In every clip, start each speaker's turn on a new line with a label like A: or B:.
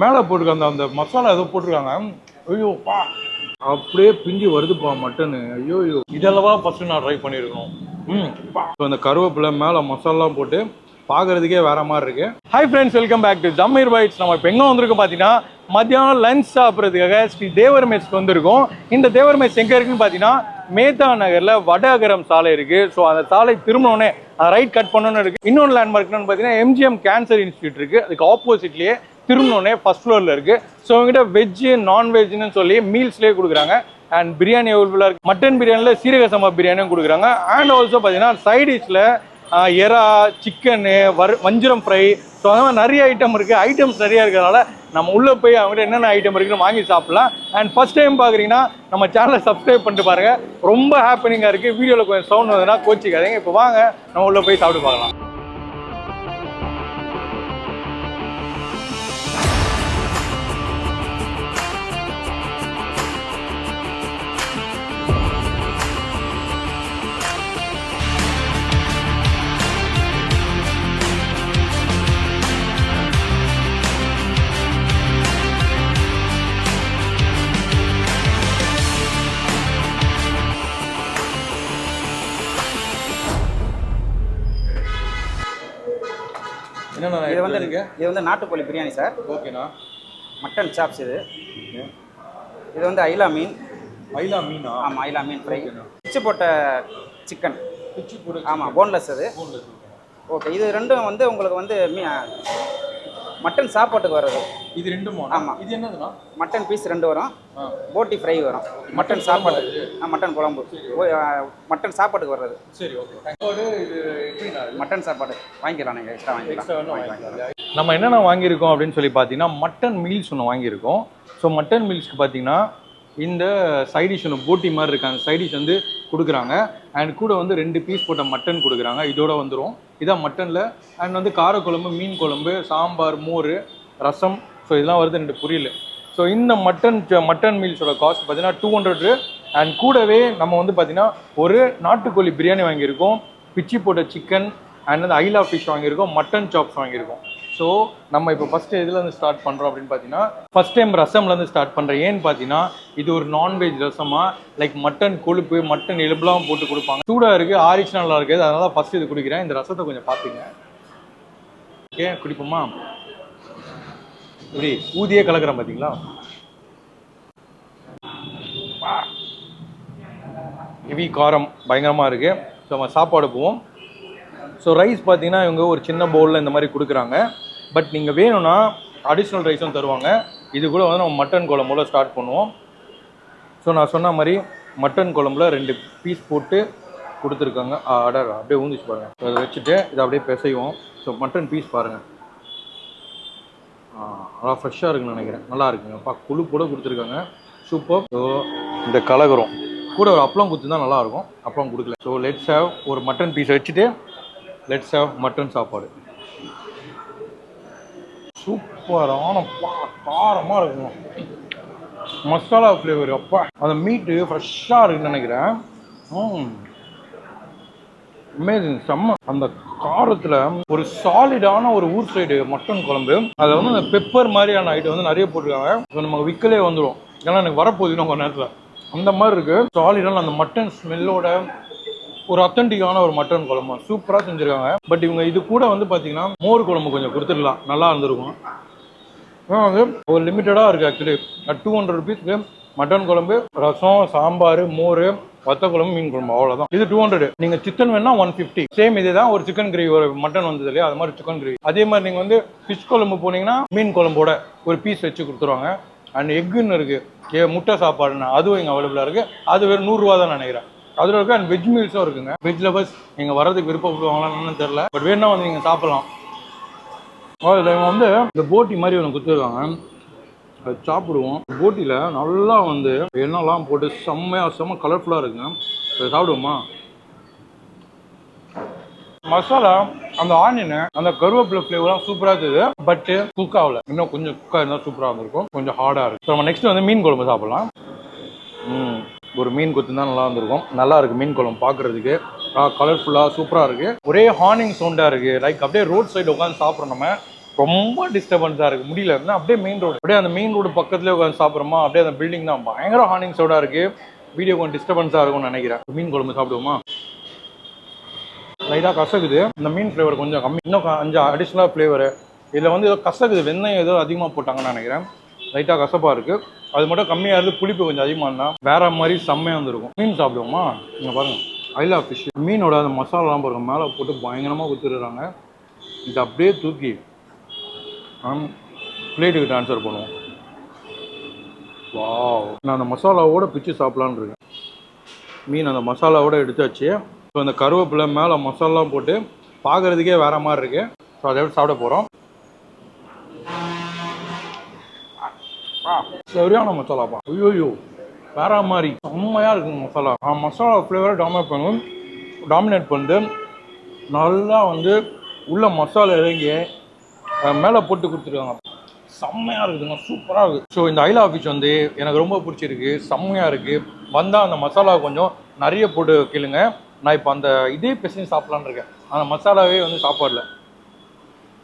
A: மேலே போட்டிருக்க அந்த அந்த மசாலா ஏதோ போட்டிருக்காங்க. ஐயோ பா. அப்படியே பிஞ்சி வருதுப்பா மட்டனு. ஐயோ ஐயோ. இதெல்லவா ஃபஸ்ட்டு நான் ட்ரை பண்ணியிருக்கணும் ம் இப்போ அந்த கருவேப்பிலை மேலே மசாலாலாம் போட்டு பார்க்கறதுக்கே வேற மாதிரி இருக்கு. Hi friends welcome back to Jameer bites நம்ம இப்போ எங்கே வந்திருக்கோம் பார்த்தீங்கன்னா மத்தியானம் லஞ்ச் சாப்பிட்றதுக்காக ஸ்ரீ தேவர் மெஸ்க்கு வந்திருக்கோம். இந்த தேவர் மெஸ் எங்கே இருக்குன்னு பார்த்தீங்கன்னா மேதா நகரில் வடகரம் சாலை இருக்குது ஸோ அந்த சாலை திரும்பினோடனே ரைட் கட் பண்ணணும்னு இருக்குது இன்னொன்று லேண்ட்மார்க்னு பார்த்தீங்கன்னா எம்ஜிஎம் கேன்சர் இன்ஸ்டியூட் இருக்குது அதுக்கு ஆப்போசிட்லேயே திரும்பினோடனே ஃபர்ஸ்ட் ஃப்ளோரில் இருக்குது ஸோ அவங்ககிட்ட வெஜ்ஜு நான்வெஜ்னு சொல்லி மீல்ஸ்லேயே கொடுக்குறாங்க. அண்ட் பிரியாணி அவைலபிளாக இருக்குது மட்டன் பிரியாணியில் சீரக சம்பா பிரியாணியும் கொடுக்குறாங்க. அண்ட் ஆல்சோ பார்த்தீங்கன்னா சைட் டிஷ்ல எறா சிக்கனு வர் வஞ்சிரம் ஃப்ரை ஸோ அந்த மாதிரி நிறைய ஐட்டம் இருக்குது ஐட்டம்ஸ் நிறைய இருக்கிறதுனால நம்ம உள்ளே போய் அவங்ககிட்ட என்னென்ன ஐட்டம் இருக்குன்னு வாங்கி சாப்பிட்லாம். அண்ட் ஃபர்ஸ்ட் டைம் பார்க்குறீங்கன்னா நம்ம சேனலை சப்ஸ்கிரைப் பண்ணிட்டு பாருங்கள் ரொம்ப ஹாப்பினிங்காக இருக்குது வீடியோவில் கொஞ்சம் சவுண்ட் வந்ததுன்னா கோச்சிக்காதீங்க. இப்போ வாங்க நம்ம உள்ளே போய் சாப்பிட்டு பார்க்கலாம். என்னென்ன
B: இது வந்து இது வந்து நாட்டுக்கோழி பிரியாணி சார்
A: ஓகேண்ணா
B: மட்டன் சாப்ஸ் இது. இது வந்து ஐலா மீன்.
A: ஐலா மீனா?
B: ஆமாம் ஐலா மீன் ஃப்ரை. பிச்சு போட்ட சிக்கன்
A: பிச்சு போடு
B: ஆமாம் போன்லெஸ் அது ஓகே இது ரெண்டும் வந்து உங்களுக்கு வந்து மட்டன் சாப்பாட்டுக்கு வர்றது.
A: இது ரெண்டுமா?
B: ஆமா.
A: இது என்னதுண்ணா
B: மட்டன் பீஸ் ரெண்டு வரும். போட்டி ஃப்ரை வரும். மட்டன் சாப்பாடு ஆ மட்டன் குழம்பு. மட்டன் சாப்பாட்டுக்கு வர்றது.
A: சரி ஓகே?
B: மட்டன் சாப்பாடு. வாங்கிக்கலாம் நீங்கள் எக்ஸ்ட்ரா வாங்கிக்கலாம்.
A: நம்ம என்னென்ன வாங்கியிருக்கோம் அப்படின்னு சொல்லி பார்த்தீங்கன்னா மட்டன் மீல்ஸ் ஒன்று வாங்கியிருக்கோம். ஸோ மட்டன் மீல்ஸ்க்கு பார்த்தீங்கன்னா இந்த சைடிஷ் ஒன்று போட்டி மாதிரி இருக்கு. அந்த சைடிஷ் வந்து கொடுக்குறாங்க. அண்ட் கூட வந்து ரெண்டு பீஸ் போட்ட மட்டன் கொடுக்குறாங்க. இதோட வந்துடும் இதான் மட்டனில் அண்ட் வந்து காரக்குழம்பு மீன் குழம்பு சாம்பார் மோர் ரசம். ஸோ இதெல்லாம் வருது ரெண்டு புரியல. ஸோ இந்த மட்டன் மட்டன் மீல்ஸோட காஸ்ட் பார்த்தீங்கன்னா டூ ஹண்ட்ரட் அண்ட் கூடவே நம்ம வந்து பார்த்தீங்கன்னா ஒரு நாட்டுக்கோழி பிரியாணி வாங்கியிருக்கோம். பிச்சி போட்ட சிக்கன் அண்ட் வந்து ஐலா ஃபிஷ் வாங்கியிருக்கோம். மட்டன் சாப்ஸ் வாங்கியிருக்கோம். ஸோ நம்ம இப்போ ஃபஸ்ட்டு எதுலேருந்து ஸ்டார்ட் பண்ணுறோம் அப்படின்னு பார்த்தீங்கன்னா ஃபஸ்ட் டைம் ரசம்லேருந்து ஸ்டார்ட் பண்ணுறேன் ஏன்னு பார்த்தீங்கன்னா இது ஒரு நான்வெஜ் ரசமாக லைக் மட்டன் கொழுப்பு மட்டன் எலும்புலாம் போட்டு கொடுப்பாங்க. சூடாக இருக்குது ஆரிச்சு நல்லா இருக்குது அதனால ஃபஸ்ட்டு இது குடிக்கிறேன். இந்த ரசத்தை கொஞ்சம் பார்த்துங்க ஓகே குடிப்போமா? இப்படி ஊதியே கலக்கிறேன் பார்த்தீங்களா ஹெவி காரம் பயங்கரமாக இருக்குது ஸோ நம்ம சாப்பாடு போவோம். ஸோ ரைஸ் பார்த்தீங்கன்னா இவங்க ஒரு சின்ன பவுலில் இந்த மாதிரி கொடுக்குறாங்க. பட் நீங்கள் வேணும்னா அடிஷ்னல் ரைஸும் தருவாங்க. இது கூட வந்து நம்ம மட்டன் குழம்போட ஸ்டார்ட் பண்ணுவோம். ஸோ நான் சொன்ன மாதிரி மட்டன் குழம்புல ரெண்டு பீஸ் போட்டு கொடுத்துருக்காங்க. ஆர்டர் அப்படியே ஊந்துச்சு பாருங்கள் ஸோ அதை வச்சுட்டு இதை அப்படியே பிசைவோம். ஸோ மட்டன் பீஸ் பாருங்கள் நல்லா ஃப்ரெஷ்ஷாக இருக்குன்னு நினைக்கிறேன். நல்லா இருக்குங்க. பா குழு கூட கொடுத்துருக்காங்க. சூப்பர் ஸோ இந்த கலகரம். கூட ஒரு அப்பளம் கொடுத்துருந்தா நல்லாயிருக்கும் அப்பளம் கொடுக்கல. ஸோ லெட்ஸ் ஹேவ் ஒரு மட்டன் பீஸ் வச்சுட்டு லெட்ஸ் ஹேவ் மட்டன் சாப்பாடு. சூப்பரான பா காரமாக இருக்குங்க மசாலா ஃப்ளேவர் அப்பா. அந்த மீட்டு ஃப்ரெஷ்ஷாக இருக்குன்னு நினைக்கிறேன். அமேசிங் செம்ம. அந்த காரத்தில் ஒரு சாலிடான ஒரு ஊர் சைடு மட்டன் குழம்பு. அதில் வந்து அந்த பெப்பர் மாதிரியான ஐட்டம் வந்து நிறைய போட்டிருக்காங்க. இப்போ நம்ம விற்கலே வந்துடும் ஏன்னா எனக்கு வரப்போகுது இன்னும் கொஞ்ச நேரத்தில். அந்த மாதிரி இருக்குது சாலிடான அந்த மட்டன் ஸ்மெல்லோட ஒரு அத்தன்டிக்கான ஒரு மட்டன் குழம்பு. சூப்பராக செஞ்சுருக்காங்க. பட் இவங்க இது கூட வந்து பார்த்தீங்கன்னா மோர் குழம்பு கொஞ்சம் கொடுத்துடலாம். நல்லா இருந்திருக்கும். ஆனால் வந்து ஒரு லிமிட்டடாக இருக்குது ஆக்சுவலி டூ ஹண்ட்ரட் ருபீஸ்க்கு மட்டன் குழம்பு ரசம் சாம்பார் மோர் வத்த குழம்பு மீன் குழம்பு அவ்வளோதான் இது டூ ஹண்ட்ரட் நீங்கள் சிக்கன் வேணா ஒன் ஃபிஃப்டி சேம் இதே தான் ஒரு சிக்கன் கிரேவி ஒரு மட்டன் வந்தது இல்லையா? அது மாதிரி சிக்கன் கிரேவி அதே மாதிரி நீங்கள் வந்து ஃபிஷ் குழம்பு போனீங்கன்னா மீன் குழம்போட ஒரு பீஸ் வச்சு கொடுத்துருவாங்க. அண்ட் எக்குன்னு இருக்குது ஏ முட்டை சாப்பாடுன்னு. அதுவும் இங்கே அவைலபிளாக இருக்குது அது வெறும் நூறுரூவா தான் நினைக்கிறேன். அதில் இருக்க அண்ட் வெஜ் மீல்ஸும் இருக்குங்க. வெஜ் லவர்ஸ் நீங்கள் வரதுக்கு விருப்பப்படுவாங்களான்னு தெரில பட் வேணா வந்து நீங்கள் சாப்பிட்லாம். அதில் oh, இவங்க வந்து இந்த போட்டி மாதிரி ஒன்று கொடுத்துருக்காங்க. அது சாப்பிடுவோம். போட்டியில் நல்லா வந்து எண்ணெய்லாம் போட்டு செம்மையாக செம்ம கலர்ஃபுல்லாக இருக்குங்க. அதை சாப்பிடுவோமா? மசாலா அந்த ஆனியன் அந்த கருவேப்பிலை ஃப்ளேவர்லாம் சூப்பராக இருந்தது. பட் குக் ஆகல. இன்னும் கொஞ்சம் குக்காக இருந்தால் சூப்பராக இருந்திருக்கும். கொஞ்சம் ஹார்டாக இருக்கும் நம்ம நெக்ஸ்ட் வந்து மீன் குழம்பு சாப்பிடலாம். ம். ஒரு மீன் கொத்து தான் நல்லா இருந்திருக்கும். நல்லா இருக்கு மீன் குழம்பு பார்க்கறதுக்கு கலர்ஃபுல்லாக சூப்பராக இருக்கு. ஒரே ஹார்னிங் சவுண்டாக இருக்கு. லைக் அப்படியே ரோட் சைடு உட்காந்து சாப்பிட்றோம் நம்ம. ரொம்ப டிஸ்டர்பன்ஸாக இருக்குது முடியல. இருந்தால் அப்படியே மெயின் ரோடு அப்படியே அந்த மெயின் ரோடு பக்கத்துலேயே உட்காந்து சாப்பிட்றோமா? அப்படியே அந்த பில்டிங் தான். பயங்கர ஹார்னிங்ஸோட இருக்குது வீடியோ கொஞ்சம் டிஸ்டர்பன்ஸாக இருக்கும்னு நினைக்கிறேன். மீன் குழம்பு சாப்பிடுவோமா? லைட்டாக கசக்குது. இந்த மீன் ஃப்ளேவர் கொஞ்சம் கம்மி. இன்னும் அஞ்சு அடிஷ்னலாக ஃப்ளேவரு இதில் வந்து ஏதோ கசக்குது. வெந்தயம் ஏதோ அதிகமாக போட்டாங்கன்னு நினைக்கிறேன். லைட்டாக கசப்பாக இருக்குது அது மட்டும் கம்மியாக இருந்து புளிப்பு கொஞ்சம் அதிகமாக இருந்தால் வேற மாதிரி செம்மையாக வந்துருக்கும் மீன் சாப்பிடுவோமா? நீங்கள் பாருங்கள் ஐலா ஃபிஷ் மீனோட அந்த மசாலாலாம் பாருங்க மேலே போட்டு பயங்கரமாக கொடுத்துருக்காங்க இது அப்படியே தூக்கி பிளேட்டுக்கு ட்ரான்ஸ்ஃபர் பண்ணுவோம். வாவ் நான் அந்த மசாலாவோட பிச்சு சாப்பிட்லான்னு இருக்கேன். மீன் அந்த மசாலாவோட எடுத்தாச்சு. ஸோ அந்த கருவேப்பிலை மேலே மசாலாம் போட்டு பார்க்கறதுக்கே வேற மாதிரி இருக்கு. ஸோ அதை விட சாப்பிட போகிறோம் சரியான மசாலாப்பா. ஐயோயோ வேற மாதிரி. செம்மையாக இருக்குங்க மசாலா. ஆ மசாலா ஃப்ளேவரை டாமினேட் பண்ணும். டாமினேட் பண்ணிட்டு நல்லா வந்து உள்ள மசாலா இறங்கி மேலே போட்டு கொடுத்துருக்காங்க. செம்மையாக இருக்குதுங்க சூப்பராக இருக்குது. ஸோ இந்த ஐலா ஃபிஷ் வந்து எனக்கு ரொம்ப பிடிச்சிருக்கு. செம்மையாக இருக்குது வந்தால் அந்த மசாலா கொஞ்சம் நிறைய போட்டு கேளுங்க. நான் இப்போ அந்த இதே பிசைஞ்சு சாப்பிட்லான்னு இருக்கேன். அந்த மசாலாவே வந்து சாப்பாடல.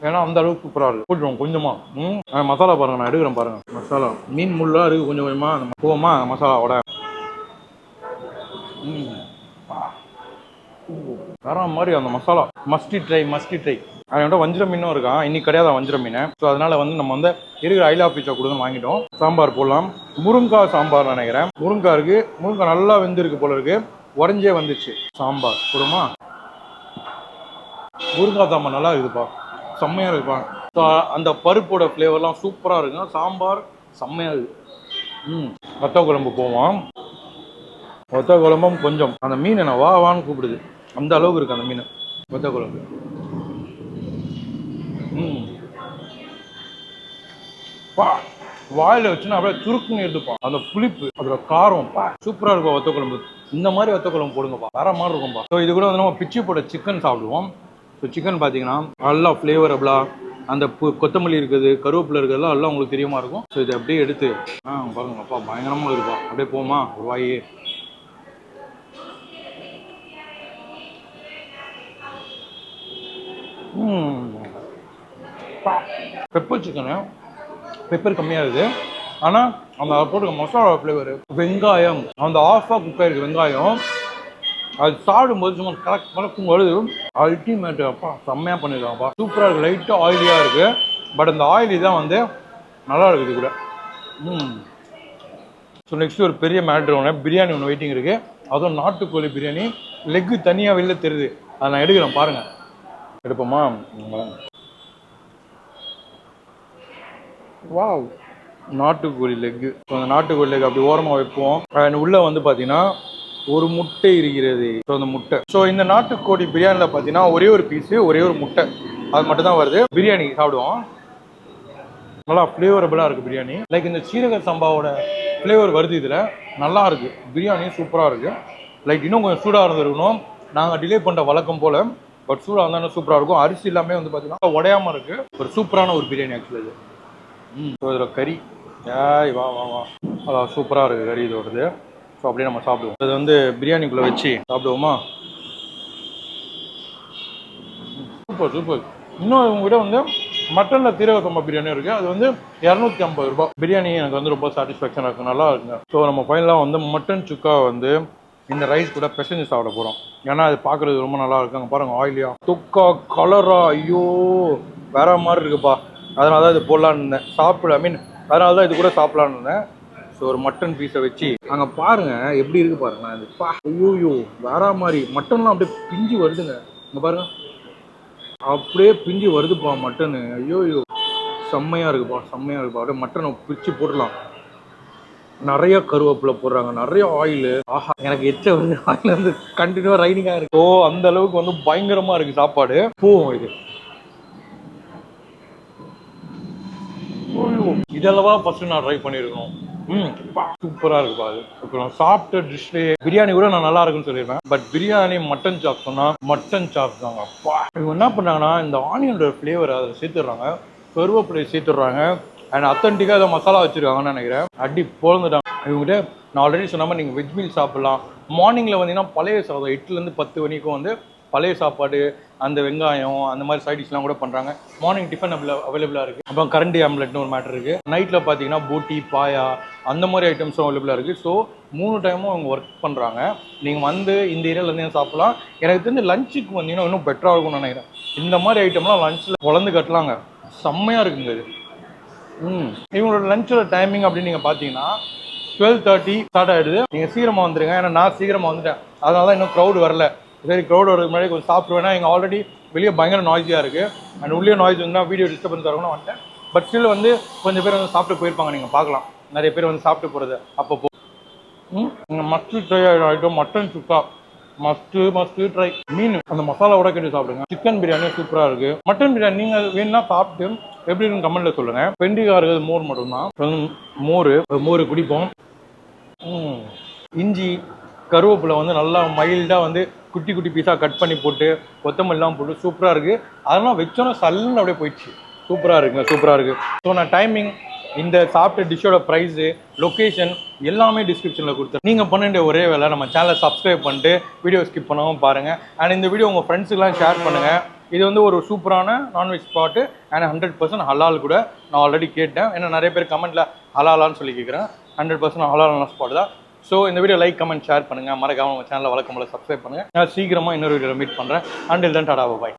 A: ஏன்னா அந்த அளவுக்கு சூப்பராக இருக்குது போட்டுருவோம் கொஞ்சமா. ம்? மசாலா பாருங்க நான் எடுக்கிறேன் பாருங்க. மசாலா. மீன் முள்ளா இருக்குது கொஞ்சம் கொஞ்சமாக அந்த போவோமா மசாலா மசாலாவோட வேற மாதிரி அந்த masala. Must try must try அதோட வஞ்சிர மீனும் இருக்கான் இன்னைக்கு கிடையாது வஞ்சிர மீன்? ஸோ அதனால வந்து நம்ம வந்து இருக்கிற ஐலா பீச்சா கொடுத்து வாங்கிட்டோம். சாம்பார் போடலாம். முருங்காய் சாம்பார் நினைக்கிறேன். முருங்காய் இருக்கு. முருங்காய் நல்லா வெந்திருக்கு போல இருக்கு. உடஞ்சே வந்துச்சு. சாம்பார். போடுமா? முருங்காய் சாம்பார் நல்லா இருக்குதுப்பா. செம்மையாக இருப்பாங்க ஸோ அந்த பருப்போட ஃப்ளேவர்லாம் சூப்பராக இருக்கும். சாம்பார் செம்மையாக இருக்குது ம். வத்த குழம்பு போவோம். வத்த குழம்பும் கொஞ்சம். அந்த மீன் என்ன வா வான்னு கூப்பிடுது. அந்த அளவுக்கு இருக்கு அந்த மீன். வத்த குழம்பு. ம். பா. வாயில் வச்சுன்னா அப்படியே சுருக்குன்னு எடுத்துப்பான் அந்த புளிப்பு அதோட காரம் பா. இருக்கும் வத்த குழம்பு. இந்த மாதிரி வத்த குழம்பு போடுங்கப்பா. வேற மாதிரி இருக்கும்பா. ஸோ இது கூட வந்து நம்ம பிச்சி போட சிக்கன் சாப்பிடுவோம். ஸோ சிக்கன் பார்த்தீங்கன்னா நல்லா ஃப்ளேவரபுளாக அந்த கொத்தமல்லி இருக்குது கருவேப்பிலை இருக்கிறதுலாம் எல்லாம் உங்களுக்கு தெரியுமா இருக்கும். ஸோ இதை அப்படியே எடுத்து ஆ பாருங்கப்பா பயங்கரமாக இருப்பா அப்படியே போமா ஒரு வாயி. பெப்பர் சிக்கனு பெப்பர் கம்மியாக இருக்குது. ஆனால் அந்த போட்டுக்க மசாலா ஃப்ளேவர் வெங்காயம் அந்த ஆஃபாக குக் ஆயிருக்கு வெங்காயம். அது சாப்பிடும்போது சும்மா கலக் கலக்கும் பொழுது அல்டிமேட் அப்பா செம்மையாக பண்ணிடுவாங்கப்பா சூப்பராக இருக்குது லைட்டாக ஆயிலியாக இருக்குது பட் அந்த ஆயிலி தான் வந்து நல்லா இருக்குது கூட. ம். ஸோ நெக்ஸ்ட் ஒரு பெரிய மேட்ரு ஒன்று பிரியாணி ஒன்று வெயிட்டிங் இருக்குது அதுவும் நாட்டுக்கோழி பிரியாணி. லெக்கு தனியாக வெளில தெரியுது. அதை நான் எடுக்கிறேன் பாருங்கள் எடுப்போமா? வாவ் நாட்டுக்கோழி லெக்கு ஸோ அந்த நாட்டுக்கோழி லெக் அப்படி ஓரமாக வைப்போம். உள்ளே வந்து பார்த்தீங்கன்னா ஒரு முட்டை இருக்கிறது. ஸோ அந்த முட்டை. ஸோ இந்த நாட்டுக்கோழி பிரியாணியில் பார்த்தீங்கன்னா ஒரே ஒரு பீஸு ஒரே ஒரு முட்டை. அது மட்டும் தான் வருது. பிரியாணி சாப்பிடுவோம். நல்லா ஃப்ளேவரபுளாக இருக்குது பிரியாணி. லைக் இந்த சீரக சம்பாவோட ஃப்ளேவர் வருது இதில். நல்லா இருக்குது பிரியாணி சூப்பராக இருக்குது லைக் இன்னும் கொஞ்சம் சூடாக இருந்திருக்கணும் நாங்கள் டிலே பண்ணுற வழக்கம் போல் பட் சூடாக இருந்தாலும் சூப்பராக இருக்கும். அரிசி எல்லாமே வந்து பார்த்தீங்கன்னா உடையாமல் இருக்குது ஒரு சூப்பரான ஒரு பிரியாணி ஆக்சுவலி இது. ம். ஸோ இதில் கறி. ஏய் வா வா வா. அதான் சூப்பராக இருக்குது கறி இதோடது. ஸோ அப்படியே நம்ம சாப்பிடுவோம். அது வந்து பிரியாணிக்குள்ளே வச்சு சாப்பிடுவோமா? சூப்பர் சூப்பர் இன்னும் உங்ககிட்ட வந்து மட்டனில் தீரக சம்பா பிரியாணி இருக்குது அது வந்து இரநூத்தி ஐம்பது ரூபா பிரியாணி எனக்கு வந்து ரொம்ப சாட்டிஸ்ஃபேக்ஷனாக இருக்குது நல்லா இருக்குங்க. ஸோ நம்ம ஃபைனலாக வந்து மட்டன் சுக்கா வந்து இந்த ரைஸ் கூட பிசைஞ்சு சாப்பிட போகிறோம் ஏன்னா அது பார்க்குறது ரொம்ப நல்லா இருக்கு அங்கே பாருங்க ஆயிலியா துக்கா கலரா ஐயோ வேற மாதிரி இருக்குப்பா. அதனால தான் இது போடலான்னு இருந்தேன். சாப்பிட ஐ மீன் அதனால தான் இது கூட சாப்பிடலான்னு இருந்தேன். ஸோ ஒரு மட்டன் பீஸை வச்சு அங்கே பாருங்க எப்படி இருக்கு பாருங்க. அது பா ஐயோ வேற மாதிரி மட்டன்லாம் அப்படியே பிஞ்சு வருதுங்க. இங்கே பாருங்க. அப்படியே பிஞ்சு வருதுப்பா மட்டனு ஐயோ ஐயோ செம்மையா இருக்குப்பா செம்மையா இருக்குப்பா. அப்படியே மட்டனை பிரிச்சு போடலாம் நிறைய கருவேப்பிலை போடுறாங்க. நிறைய ஆயில் ஆஹா எனக்கு எச்ச வருது ஆயில் வந்து கண்டினியூவா ரைனிங்காக இருக்கு. ஓ அந்த அளவுக்கு வந்து பயங்கரமா இருக்கு சாப்பாடு. போவோம் இது. இதெல்லாம் இதெல்லவா ஃபர்ஸ்ட் நான் ட்ரை பண்ணியிருக்கணும் ம். சூப்பரா இருக்குப்பா அது. அப்புறம் சாப்பிட்ட டிஷ்லேயே பிரியாணி கூட நான் நல்லா இருக்குன்னு சொல்லிடுவேன் பட் பிரியாணி மட்டன் சாப் சொன்னா மட்டன் சாப் தாங்க அப்பா. இவங்க என்ன பண்ணாங்கன்னா இந்த ஆனியனோட ஃப்ளேவர் அதில் சேர்த்துடுறாங்க. கருவேப்பிலை சேர்த்துடுறாங்க. அண்ட் அத்தன்டிக்காக ஏதோ மசாலா வச்சுருக்காங்கன்னு நினைக்கிறேன். அடி பொழந்துட்டாங்க இவங்ககிட்ட நான் ஆல்ரெடி சொன்ன மாதிரி நீங்கள் வெஜ் மீல் சாப்பிட்லாம். மார்னிங்கில் வந்தீங்கன்னா பழைய சாதம் எட்டுலேருந்து பத்து மணிக்கும் வந்து பழைய சாப்பாடு அந்த வெங்காயம் அந்த மாதிரி சைட் டிஷ்லாம் கூட பண்ணுறாங்க மார்னிங் டிஃபன் அவைலபிளாக இருக்குது அப்புறம் கரண்டி ஆம்லெட்னு ஒரு மேட்டர் இருக்குது நைட்டில் பார்த்தீங்கன்னா போட்டி பாயா அந்த மாதிரி ஐட்டம்ஸும் அவைலபிளாக இருக்குது ஸோ மூணு டைமும் அவங்க ஒர்க் பண்ணுறாங்க நீங்கள் வந்து இந்த ஏரியாவிலேருந்து சாப்பிட்லாம் சாப்பிடலாம். எனக்கு தெரிஞ்ச லஞ்சுக்கு வந்தீங்கன்னா இன்னும் பெட்டராக இருக்கும்னு நினைக்கிறேன். இந்த மாதிரி ஐட்டம்லாம் லஞ்சில் குழந்து கட்டலாங்க. செம்மையாக இருக்குங்க இது. ம். இவங்களோட லஞ்சோட டைமிங் அப்படின்னு நீங்கள் பார்த்தீங்கன்னா டுவெல் தேர்ட்டி ஸ்டார்ட் ஆகிடுது நீங்கள் சீக்கிரமாக வந்துடுங்க ஏன்னா நான் சீக்கிரமாக வந்துட்டேன். அதனால தான் இன்னும் க்ரௌடு வரல. சரி க்ரௌட் வரதுக்கு முன்னாடி கொஞ்சம் சாப்பிடுவேன். இங்கே ஆல்ரெடி வெளியே பயங்கர நாய்ஸியாக இருக்குது அண்ட் உள்ளே நாய்ஸ் இருந்தால் வீடியோ டிஸ்டர்பன்ஸ் தரணும்னு வந்துட்டேன் பட் ஸ்டில் வந்து கொஞ்சம் பேர் வந்து சாப்பிட்டு போயிருப்பாங்க. நீங்கள் பார்க்கலாம். நிறைய பேர் வந்து சாப்பிட்டு போகிறது அப்பப்போ. ம்? மஸ்ட் ட்ரை ஆகிட்டோம் மட்டன் சுக்கா மஸ்ட்டு மஸ்ட்டு ட்ரை மீன் அந்த மசாலாவோட கேட்டு சாப்பிடுங்க. சிக்கன் பிரியாணி சூப்பராக இருக்குது மட்டன் பிரியாணி நீங்கள் வேணும்னா சாப்பிட்டு எப்படி இருக்குன்னு கமெண்ட்ல சொல்லுங்கள் பெண்டிகா இருக்கிறது மோர் மட்டும்தான். மோர் மோர் குடிப்போம். இஞ்சி கருவேப்பிலை வந்து நல்லா மைல்டாக வந்து குட்டி குட்டி பீஸாக கட் பண்ணி போட்டு கொத்தமல்லாம் போட்டு சூப்பராக இருக்குது அதெல்லாம் வச்சோன்னா சல்லுன்னு அப்படியே போயிடுச்சு. சூப்பராக இருக்குங்க சூப்பராக இருக்குது ஸோ நான் டைமிங் இந்த சாப்பிட்ட டிஷ்ஷோட ப்ரைஸு லொக்கேஷன் எல்லாமே டிஸ்கிரிப்ஷனில் கொடுத்தேன். நீங்கள் பண்ண வேண்டிய ஒரே வேலை நம்ம சேனலை சப்ஸ்கிரைப் பண்ணிட்டு வீடியோ ஸ்கிப் பண்ணவும் பாருங்கள் அண்ட் இந்த வீடியோ உங்கள் ஃப்ரெண்ட்ஸுக்கெலாம் ஷேர் பண்ணுங்கள் இது வந்து ஒரு சூப்பரான non veg spot and hundred percent ஹலால் கூட நான் ஆல்ரெடி கேட்டேன். ஏன்னா நிறைய பேர் கமெண்ட்டில் ஹலாலான்னு சொல்லி கேட்குறேன். ஹண்ட்ரட் பர்சன்ட் ஹலாலான ஸ்பாட் தான். ஸோ இந்த வீடியோ லைக் கமெண்ட் ஷேர் பண்ணுங்கள் மறக்காமல் நம்ம சேனலை வழக்கம் போல் சப்ஸ்கிரைப் பண்ணுங்கள் நான் சீக்கிரமாக இன்னொரு வீடியோ மீட் பண்ணுறேன் இல் தன் டாடா பாய்